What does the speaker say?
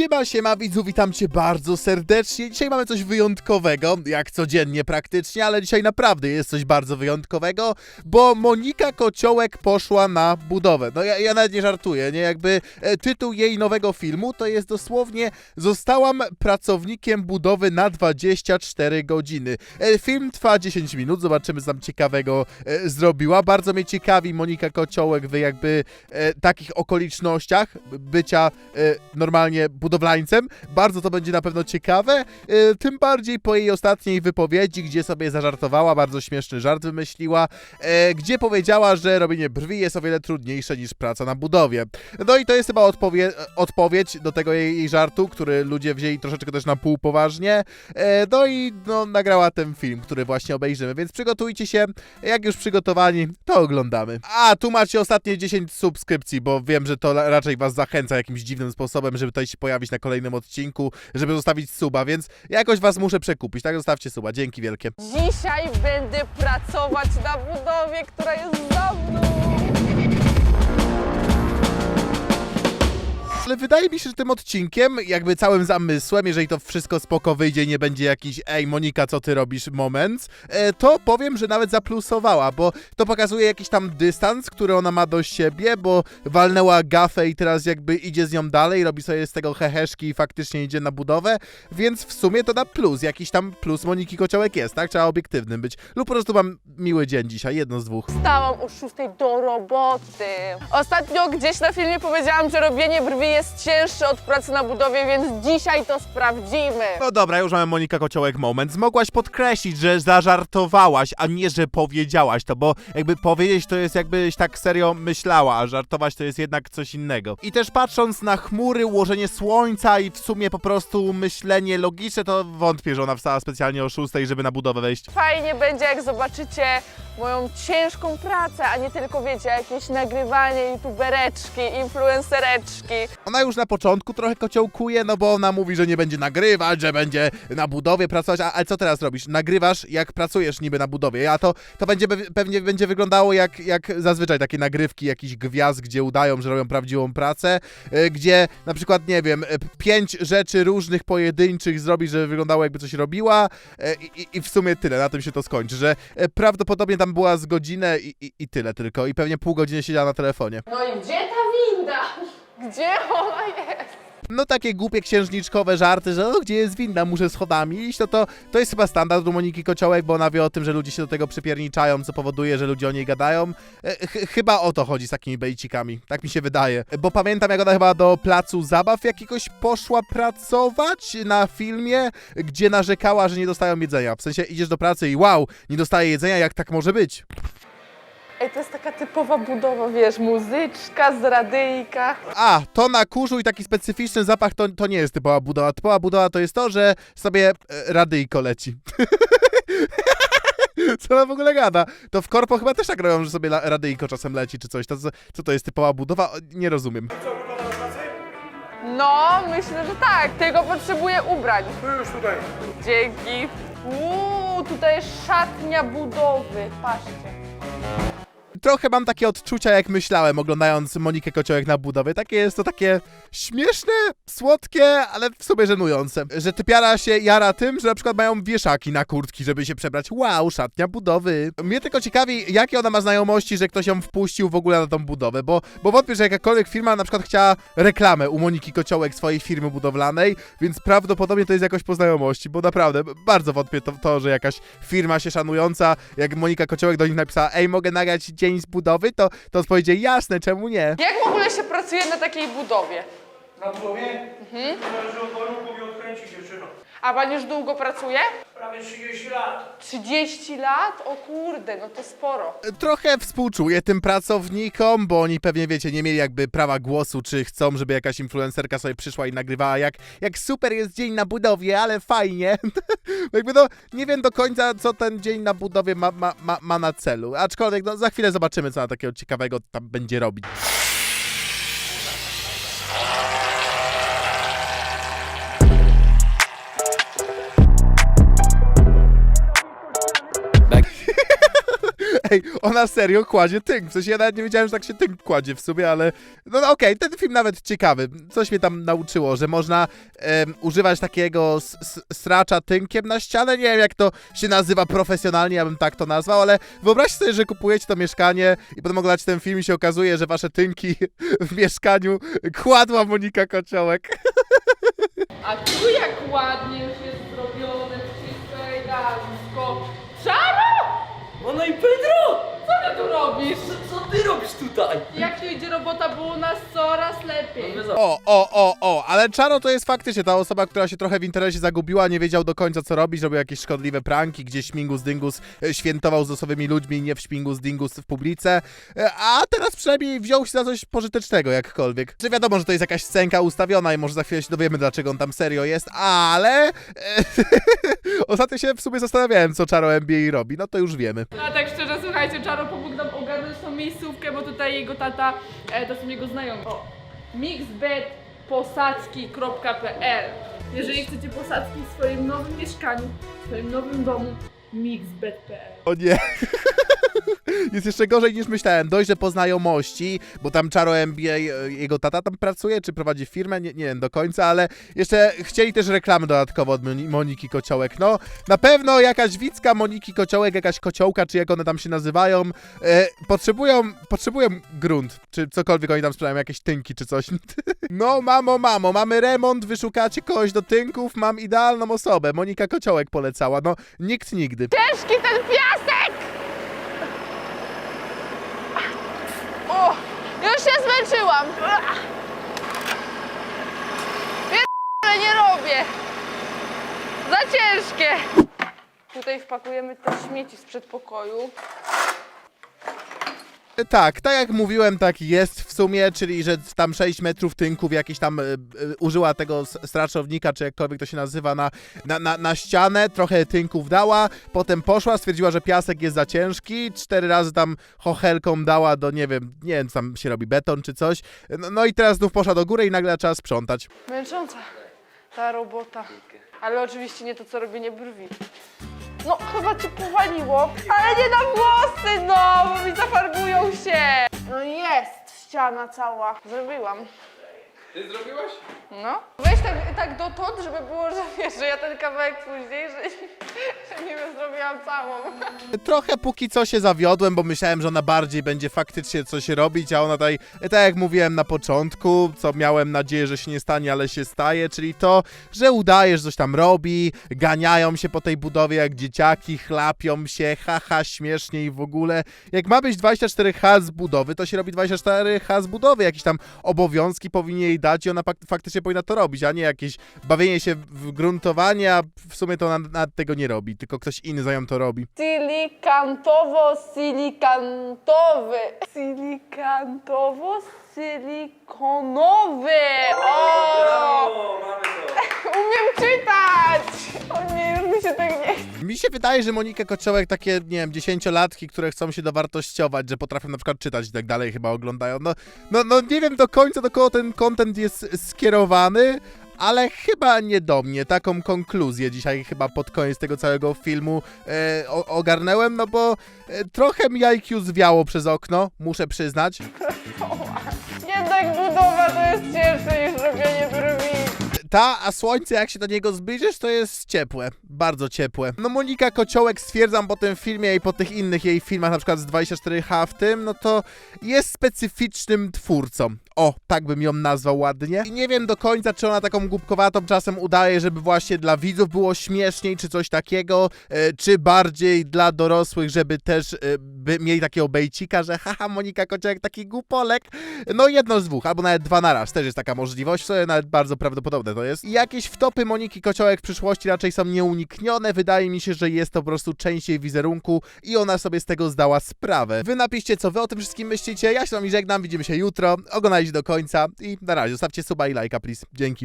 Siema, siema widzów, witam cię bardzo serdecznie. Dzisiaj mamy coś wyjątkowego, jak codziennie praktycznie, ale dzisiaj naprawdę jest coś bardzo wyjątkowego, bo Monika Kociołek poszła na budowę. No ja, ja nawet nie żartuję, nie? Jakby e, tytuł jej nowego filmu to jest dosłownie Zostałam pracownikiem budowy na 24 godziny. E, film trwa 10 minut, zobaczymy co tam ciekawego e, zrobiła. Bardzo mnie ciekawi Monika Kociołek w jakby e, takich okolicznościach bycia e, normalnie budowlańcem. Bardzo to będzie na pewno ciekawe, e, tym bardziej po jej ostatniej wypowiedzi, gdzie sobie zażartowała, bardzo śmieszny żart wymyśliła, e, gdzie powiedziała, że robienie brwi jest o wiele trudniejsze niż praca na budowie. No i to jest chyba odpowie odpowiedź do tego jej, jej żartu, który ludzie wzięli troszeczkę też na pół poważnie. E, no i no, nagrała ten film, który właśnie obejrzymy, więc przygotujcie się, jak już przygotowani, to oglądamy. A, tu macie ostatnie 10 subskrypcji, bo wiem, że to raczej was zachęca jakimś dziwnym sposobem, żeby tutaj się pojawić na kolejnym odcinku, żeby zostawić suba, więc jakoś was muszę przekupić, tak? Zostawcie suba, dzięki wielkie. Dzisiaj będę pracować na budowie, która jest za mną. Ale wydaje mi się, że tym odcinkiem, jakby całym zamysłem, jeżeli to wszystko spoko wyjdzie i nie będzie jakiś ej Monika, co ty robisz moment, e, to powiem, że nawet zaplusowała, bo to pokazuje jakiś tam dystans, który ona ma do siebie, bo walnęła gafę i teraz jakby idzie z nią dalej, robi sobie z tego heheszki i faktycznie idzie na budowę, więc w sumie to na plus, jakiś tam plus Moniki Kociołek jest, tak? Trzeba obiektywnym być. Lub po prostu mam miły dzień dzisiaj, jedno z dwóch. Stałam o 6 do roboty. Ostatnio gdzieś na filmie powiedziałam, że robienie brwi jest cięższe od pracy na budowie, więc dzisiaj to sprawdzimy. No dobra, już mamy Monika Kociołek moment. Mogłaś podkreślić, że zażartowałaś, a nie, że powiedziałaś to, bo jakby powiedzieć to jest jakbyś tak serio myślała, a żartować to jest jednak coś innego. I też patrząc na chmury, ułożenie słońca i w sumie po prostu myślenie logiczne, to wątpię, że ona wstała specjalnie o 6, żeby na budowę wejść. Fajnie będzie, jak zobaczycie moją ciężką pracę, a nie tylko, wiecie, jakieś nagrywanie youtubereczki, influencereczki. Ona już na początku trochę kociołkuje, no bo ona mówi, że nie będzie nagrywać, że będzie na budowie pracować, a, ale co teraz robisz? Nagrywasz, jak pracujesz niby na budowie, a to, to będzie, pe- pewnie będzie wyglądało jak, jak zazwyczaj takie nagrywki jakichś gwiazd, gdzie udają, że robią prawdziwą pracę, y, gdzie na przykład, nie wiem, pięć rzeczy różnych pojedynczych zrobi, żeby wyglądało jakby coś robiła y, i, i w sumie tyle, na tym się to skończy, że y, prawdopodobnie tam była z godzinę i, i, i tyle tylko i pewnie pół godziny siedziała na telefonie. No i gdzie ta winda? Gdzie ona jest? No takie głupie księżniczkowe żarty, że no gdzie jest winda, muszę schodami iść, no to, to jest chyba standard u Moniki Kociołek, bo ona wie o tym, że ludzie się do tego przypierniczają, co powoduje, że ludzie o niej gadają. E, ch chyba o to chodzi z takimi bejcikami, tak mi się wydaje. Bo pamiętam, jak ona chyba do placu zabaw jakiegoś poszła pracować na filmie, gdzie narzekała, że nie dostają jedzenia. W sensie idziesz do pracy i wow, nie dostaję jedzenia, jak tak może być? Ej, to jest taka typowa budowa, wiesz, muzyczka z radyjka. A, to na kurzu i taki specyficzny zapach to, to nie jest typowa budowa. Typowa budowa to jest to, że sobie e, radyjko leci. Co ona w ogóle gada? To w korpo chyba też tak robią, że sobie la- radyjko czasem leci czy coś. To, co, co to jest typowa budowa? O, Nie rozumiem. No, myślę, że tak. Tylko potrzebuję ubrań. Tu już tutaj. Dzięki. Uuu, tutaj jest szatnia budowy. Patrzcie. Trochę mam takie odczucia, jak myślałem, oglądając Monikę Kociołek na budowie. Takie jest to takie śmieszne, słodkie, ale w sobie żenujące. Że typiara się jara tym, że na przykład mają wieszaki na kurtki, żeby się przebrać. Wow, szatnia budowy. Mnie tylko ciekawi, jakie ona ma znajomości, że ktoś ją wpuścił w ogóle na tą budowę, bo, bo wątpię, że jakakolwiek firma na przykład chciała reklamę u Moniki Kociołek swojej firmy budowlanej, więc prawdopodobnie to jest jakoś po znajomości, bo naprawdę bardzo wątpię to, to że jakaś firma się szanująca, jak Monika Kociołek do nich napisała, ej, mogę nagrać dzień z budowy, to, to odpowiedzieli, jasne, czemu nie? Jak w ogóle się pracuje na takiej budowie? Na budowie? Mhm. Zależy od warunków i odkręci dziewczyno. A pan już długo pracuje? Prawie 30 lat. 30 lat? O kurde, no to sporo. Trochę współczuję tym pracownikom, bo oni pewnie, wiecie, nie mieli jakby prawa głosu, czy chcą, żeby jakaś influencerka sobie przyszła i nagrywała, jak, jak super jest dzień na budowie, ale fajnie. jakby no, nie wiem do końca, co ten dzień na budowie ma, ma, ma, ma na celu. Aczkolwiek, no, za chwilę zobaczymy, co na takiego ciekawego tam będzie robić. Ej, ona serio kładzie tynk. W sensie ja nawet nie wiedziałem, że tak się tynk kładzie w sumie, ale no, no okej, ten film nawet ciekawy. Coś mnie tam nauczyło, że można em, używać takiego s- s- stracza tynkiem na ścianę. Nie wiem, jak to się nazywa profesjonalnie, ja bym tak to nazwał, ale wyobraźcie sobie, że kupujecie to mieszkanie i potem oglądacie ten film i się okazuje, że wasze tynki w mieszkaniu kładła Monika Kociołek. A tu jak ładnie już jest zrobione, wszystko elegancko. Czaro! Ona i Pedro! Co ty tu robisz? Co, co ty robisz tutaj? Jak tu idzie robota, było u nas coraz lepiej. O, o, o, o, ale Czaro to jest faktycznie ta osoba, która się trochę w internecie zagubiła, nie wiedział do końca co robić, robił jakieś szkodliwe pranki, gdzie Śmigus Dingus e, świętował z losowymi ludźmi, nie w Śmigus Dingus w publice, E, a teraz przynajmniej wziął się za coś pożytecznego jakkolwiek. Czy wiadomo, że to jest jakaś scenka ustawiona i może za chwilę się dowiemy, dlaczego on tam serio jest, ale e, ostatnio się w sumie zastanawiałem, co Czaro NBA robi, no to już wiemy. A tak szczerze, słuchajcie, Czaro pomógł miejscówkę, bo tutaj jego tata, e, to są jego znajomi. O, mixbedposadzki.pl Jeżeli chcecie posadzki w swoim nowym mieszkaniu, w swoim nowym domu, mixbed.pl O nie. Jest jeszcze gorzej niż myślałem. Dość, że po znajomości, bo tam Czaro MBA, e, jego tata tam pracuje, czy prowadzi firmę, nie, nie wiem do końca, ale jeszcze chcieli też reklamy dodatkowo od Moni- Moniki Kociołek. No, na pewno jakaś widzka Moniki Kociołek, jakaś kociołka, czy jak one tam się nazywają, e, potrzebują, potrzebują grunt, czy cokolwiek oni tam sprzedają, jakieś tynki czy coś. No, mamo, mamo, mamy remont, wyszukacie kogoś do tynków, mam idealną osobę. Monika Kociołek polecała, no, nikt nigdy. Ciężki ten piasek! O, zmęczyłam. Ale nie robię. Za ciężkie. Tutaj wpakujemy te śmieci z przedpokoju. Tak, tak jak mówiłem, tak jest w sumie, czyli że tam 6 metrów tynków jakiś tam e, e, użyła tego straczownika, czy jakkolwiek to się nazywa, na, na, na, na ścianę, trochę tynków dała, potem poszła, stwierdziła, że piasek jest za ciężki, cztery razy tam chochelką dała do, nie wiem, nie wiem, tam się robi, beton czy coś, no, no i teraz znów poszła do góry i nagle trzeba sprzątać. Męcząca ta robota. Ale oczywiście nie to, co robienie brwi. No, chyba cię powaliło. Ale nie na włosy, no, bo mi zafarbują się. No jest ściana cała. Zrobiłam. Ty zrobiłaś? No. Weź tak, tak dotąd, żeby było, że wiesz, że ja ten kawałek później, że, że nie wiem, zrobiłam całą. Trochę póki co się zawiodłem, bo myślałem, że ona bardziej będzie faktycznie coś robić, a ona tutaj, tak jak mówiłem na początku, co miałem nadzieję, że się nie stanie, ale się staje, czyli to, że udaje, że coś tam robi, ganiają się po tej budowie jak dzieciaki, chlapią się, haha, śmiesznie i w ogóle. Jak ma być 24H z budowy, to się robi 24H z budowy, jakieś tam obowiązki powinien jej dać i ona fak- faktycznie powinna to robić, a nie jakieś bawienie się w gruntowanie, a w sumie to ona tego nie robi, tylko ktoś inny za nią to robi. Silikantowo-silikantowy. Silikantowo-silikonowy. O! Brawo, mamy to. Umiem czytać! O nie, już mi się tak nie. Mi się wydaje, że Monika Kociołek takie, nie wiem, dziesięciolatki, które chcą się dowartościować, że potrafią na przykład czytać i tak dalej, chyba oglądają. No, no, no nie wiem do końca, do kogo ten content jest skierowany, ale chyba nie do mnie. Taką konkluzję dzisiaj chyba pod koniec tego całego filmu e, o, ogarnęłem, no bo e, trochę mi IQ zwiało przez okno, muszę przyznać. Jednak budowa to jest cięższe niż robienie brwi. Ta, a słońce jak się do niego zbliżysz, to jest ciepłe, bardzo ciepłe. No Monika Kociołek, stwierdzam po tym filmie i po tych innych jej filmach, na przykład z 24H w tym, no to jest specyficznym twórcą. O, tak bym ją nazwał ładnie. I nie wiem do końca, czy ona taką głupkowatą czasem udaje, żeby właśnie dla widzów było śmieszniej, czy coś takiego, e, czy bardziej dla dorosłych, żeby też e, by mieli takiego bejcika, że haha, Monika Kociołek taki głupolek. No jedno z dwóch, albo nawet dwa naraz, też jest taka możliwość, co nawet bardzo prawdopodobne to jest. Jakieś wtopy Moniki Kociołek w przyszłości raczej są nieuniknione, wydaje mi się, że jest to po prostu część jej wizerunku i ona sobie z tego zdała sprawę. Wy napiszcie, co wy o tym wszystkim myślicie, ja się z wami żegnam, widzimy się jutro, oglądajcie do końca i na razie, zostawcie suba i lajka, please. Dzięki.